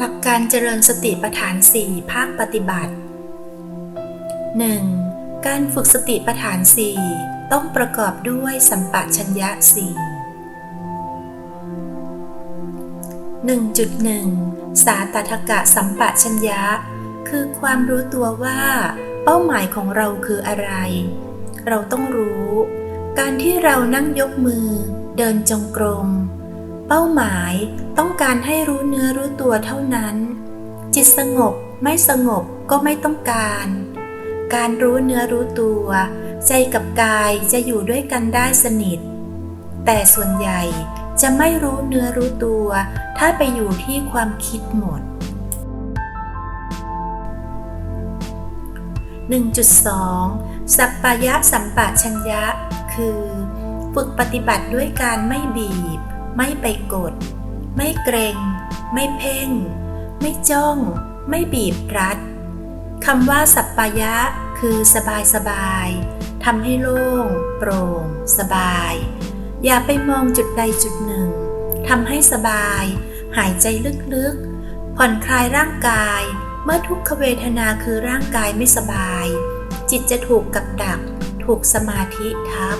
หลักการเจริญสติปัฏฐาน 4 ภาคปฏิบัติ 1. การฝึกสติปัฏฐาน 4 ต้องประกอบด้วยสัมปชัญญะ 4 1.1 สาตถกะสัมปชัญญะ คือความรู้ตัวว่า เป้าหมายของเราคืออะไร เราต้องรู้ การที่เรานั่งยกมือ เดินจงกรม เป้าหมาย ต้องการให้รู้เนื้อรู้ตัวเท่านั้น จิตสงบไม่สงบก็ไม่ต้องการ การรู้เนื้อรู้ตัว ใจกับกายจะอยู่ด้วยกันได้สนิท แต่ส่วนใหญ่จะไม่รู้เนื้อรู้ตัว ถ้าไปอยู่ที่ความคิดหมด 1.2 สัปปายะสัมปะชัญญะ คือ ฝึกปฏิบัติด้วยการไม่บีบ ไม่ไปกด ไม่เกรง ไม่เพ่ง ไม่จ้อง ไม่บีบรัดคำว่าสัปปายะ คือสบายสบายทำให้โล่ง โปร่ง สบาย อย่าไปมองจุดใดจุดหนึ่งทำให้สบาย หายใจลึกๆ ผ่อนคลายร่างกาย เมื่อทุกขเวทนาคือร่างกายไม่สบาย จิตจะถูกกับดัก ถูกสมาธิทับ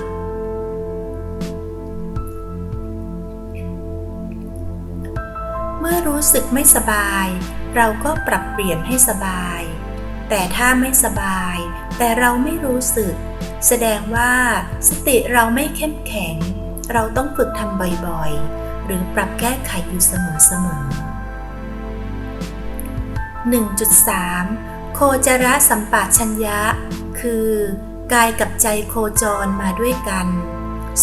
มื่อรู้สึกไม่สบาย เราก็ปรับเปลี่ยนให้สบาย แต่ถ้าไม่สบาย แต่เราไม่รู้สึก แสดงว่าสติเราไม่เข้มแข็ง เราต้องฝึกทำบ่อยๆ หรือปรับแก้ไขอยู่เสมอๆ 1.3 โคจระสัมปะชัญญะ คือกายกับใจโคจรมาด้วยกัน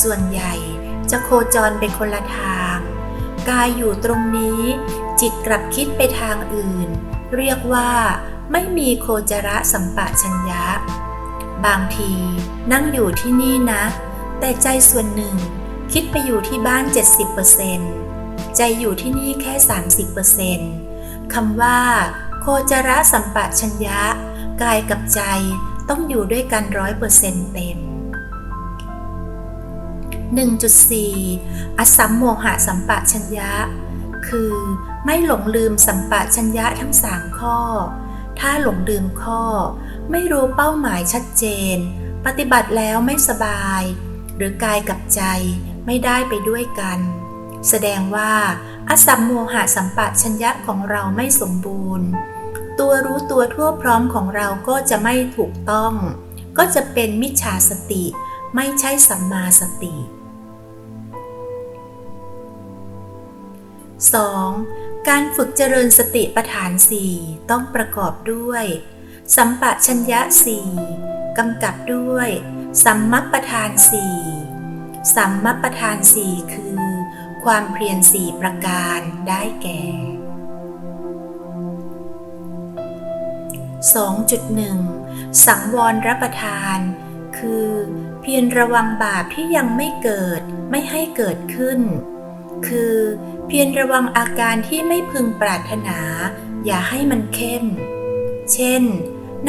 ส่วนใหญ่จะโคจรไปคนละทาง กายอยู่ตรงนี้ จิตกลับคิดไปทางอื่น เรียกว่า ไม่มีโคจระสัมปะชัญญะ บางทีนั่งอยู่ที่นี่นะ แต่ใจส่วนหนึ่ง คิดไปอยู่ที่บ้าน 70%ใจอยู่ที่นี่แค่ 30%คำว่า โคจระสัมปะชัญญะ กายกับใจต้องอยู่ด้วยกันร้อยเปอร์เซ็นต์เต็ม 1.4 อสัมโมหะสัมปะชัญญะ คือ ไม่หลงลืมสัมปะชัญญะทั้งสามข้อ ถ้าหลงลืมข้อ ไม่รู้เป้าหมายชัดเจน ปฏิบัติแล้วไม่สบาย หรือกายกับใจไม่ได้ไปด้วยกัน แสดงว่า อสัมโมหะสัมปะชัญญะของเราไม่สมบูรณ์ ตัวรู้ตัวทั่วพร้อมของเราก็จะไม่ถูกต้อง ก็จะเป็นมิจฉาสติไม่ใช่สัมมาสติ 2. การฝึกเจริญสติปัฏฐานสี่ต้องประกอบด้วย สัมปชัญญะสี่กำกับด้วย สัมมัปปทานสี่สัมมัปปทานสี่คือ ความเพียรสี่ประการได้แก่ 2.1 สังวรรับประทาน คือ เพียรระวังบาปที่ยังไม่เกิดไม่ให้เกิดขึ้น คือ เพียรระวังอาการที่ไม่พึงปรารถนา อย่าให้มันเข้ม เช่น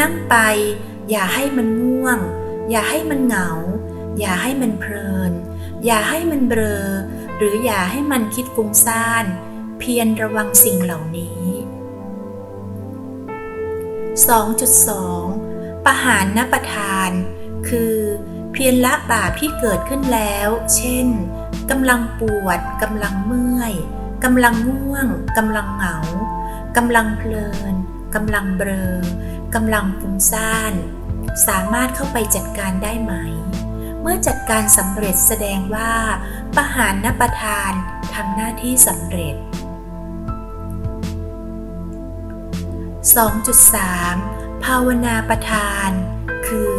นั่งไป อย่าให้มันง่วง อย่าให้มันเหงา อย่าให้มันเพลิน อย่าให้มันเบลอ หรืออย่าให้มันคิดฟุ้งซ่าน เพียรระวังสิ่งเหล่านี้ 2.2 ปหารนประทาน คือ เพียรละบาปที่เกิดขึ้นแล้ว เช่น กำลังปวดกำลังเมื่อยกำลังง่วงกำลังเหงากำลังเพลินกำลังเบลอกำลังฟุ้งซ่าน สามารถเข้าไปจัดการได้ไหม เมื่อจัดการสำเร็จแสดงว่าปหารนประทานทำหน้าที่สำเร็จ 2.3 ภาวนาประทาน คือ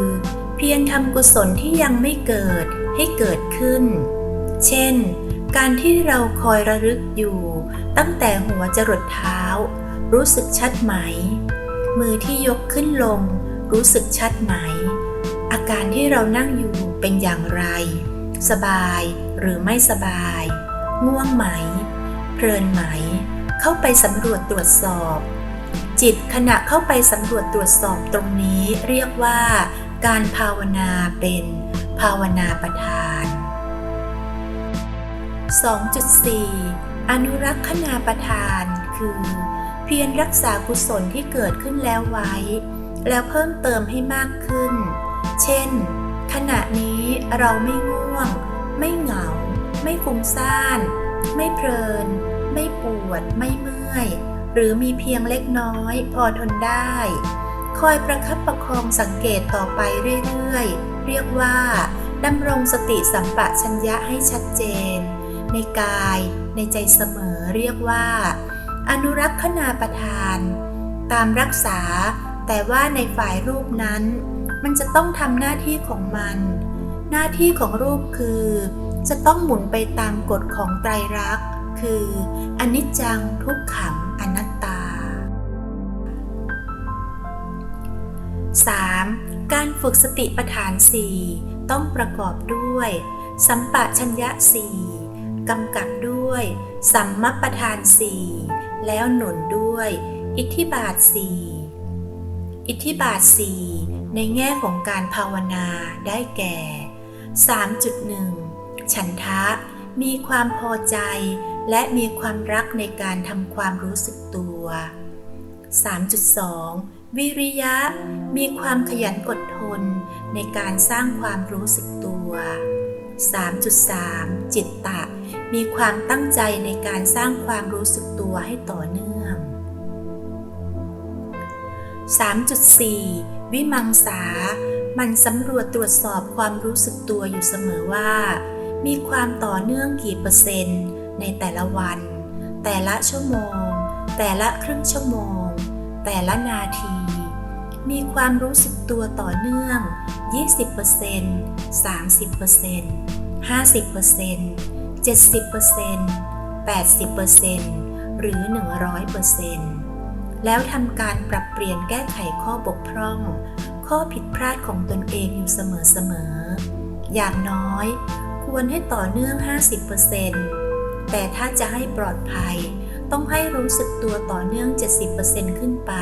เพียรทำกุศลที่ยังไม่เกิดให้เกิดขึ้น เช่น การที่เราคอยระลึกอยู่ ตั้งแต่หัวจรดเท้า รู้สึกชัดไหม มือที่ยกขึ้นลง รู้สึกชัดไหม อาการที่เรานั่งอยู่เป็นอย่างไร สบายหรือไม่สบาย ง่วงไหม เพลินไหม เข้าไปสำรวจตรวจสอบ จิตขณะเข้าไปสำรวจตรวจสอบตรงนี้เรียกว่า การภาวนาเป็น ภาวนาประทาน 2.4 อนุรักษณาประทาน คือ เพียรรักษากุศลที่เกิดขึ้นแล้วไว้ แล้วเพิ่มเติมให้มากขึ้น เช่น ขณะนี้เราไม่ง่วง ไม่เหงา ไม่ฟุ้งซ่าน ไม่เพลิน ไม่ปวด ไม่เมื่อย หรือมีเพียงเล็กน้อย พอทนได้ คอยประคับประคองสังเกตต่อไปเรื่อยๆ เรียกว่าดำรงสติสัมปชัญญะให้ชัดเจน ในกายในใจเสมอเรียกว่า อนุรักษณาประทาน ตามรักษาแต่ว่าในฝ่ายรูปนั้น มันจะต้องทำหน้าที่ของมัน หน้าที่ของรูปคือ จะต้องหมุนไปตามกฎของไตรลักษณ์ คือ อนิจจังทุกขังอนัตตา 3. การฝึกสติปัฏฐาน 4 ต้องประกอบด้วย สัมปะชัญญะ4 กำกับด้วย สัมมัปปทาน4แล้วหนุนด้วย อิทธิบาท4อิทธิบาท4ในแง่ของการภาวนาได้แก่ 3.1 ฉันทะ มีความพอใจและมีความรักในการทำความรู้สึกตัว 3.2 วิริยะ มีความขยันอดทนในการสร้างความรู้สึกตัว 3.3 จิตตะ มีความตั้งใจในการสร้างความรู้สึกตัวให้ต่อเนื่อง 3.4 วิมังสา มันสำรวจตรวจสอบความรู้สึกตัวอยู่เสมอว่า มีความต่อเนื่องกี่เปอร์เซ็นต์ ในแต่ละวัน แต่ละชั่วโมง แต่ละครึ่งชั่วโมง แต่ละนาที มีความรู้สึกตัวต่อเนื่อง 20% 30% 50% 70% 80%หรือ 100%แล้วทำการปรับเปลี่ยนแก้ไขข้อบกพร่อง ข้อผิดพลาดของตนเองอยู่เสมอๆ อย่างน้อย ควรให้ต่อเนื่อง 50%แต่ถ้าจะให้ปลอดภัย ต้องให้รู้สึกตัวต่อเนื่อง 70%ขึ้นไป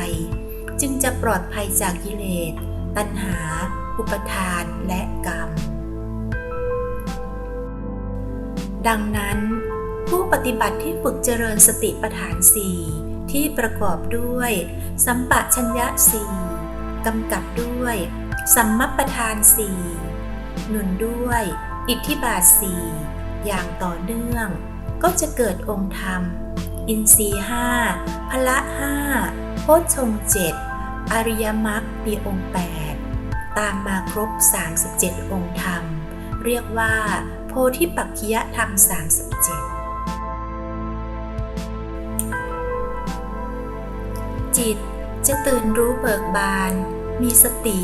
จึงจะปลอดภัยจากกิเลส ตัณหา อุปทานและกรรม ดังนั้น ผู้ปฏิบัติที่ฝึกเจริญสติปัฏฐานสี่ที่ประกอบด้วย สัมปะชัญญะสี่กำกับด้วย สัมมัปทานสี่หนุนด้วย อิทธิบาทสี่อย่างต่อเนื่อง ก็จะเกิดองค์ธรรม อินทรีห้าพละห้าโพชฌงเจ็ดอริยมรรคมีองค์แปดตามมาครบ 37 องค์ธรรม เรียกว่า พธิปักขิยธรรม 37 จิตจะตื่นรู้เบิกบาน มีสติ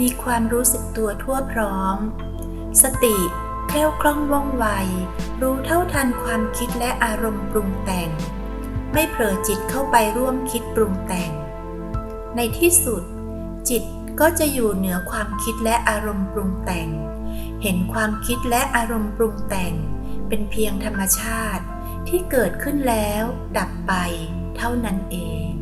มีความรู้สึกตัวทั่วพร้อม สติแคล่วคล่องว่องไว รู้เท่าทันความคิดและอารมณ์ปรุงแต่ง ไม่เผลอจิตเข้าไปร่วมคิดปรุงแต่ง ในที่สุด จิตก็จะอยู่เหนือความคิดและอารมณ์ปรุงแต่ง เห็นความคิดและอารมณ์ปรุงแต่ง เป็นเพียงธรรมชาติที่เกิดขึ้นแล้วดับไปเท่านั้นเอง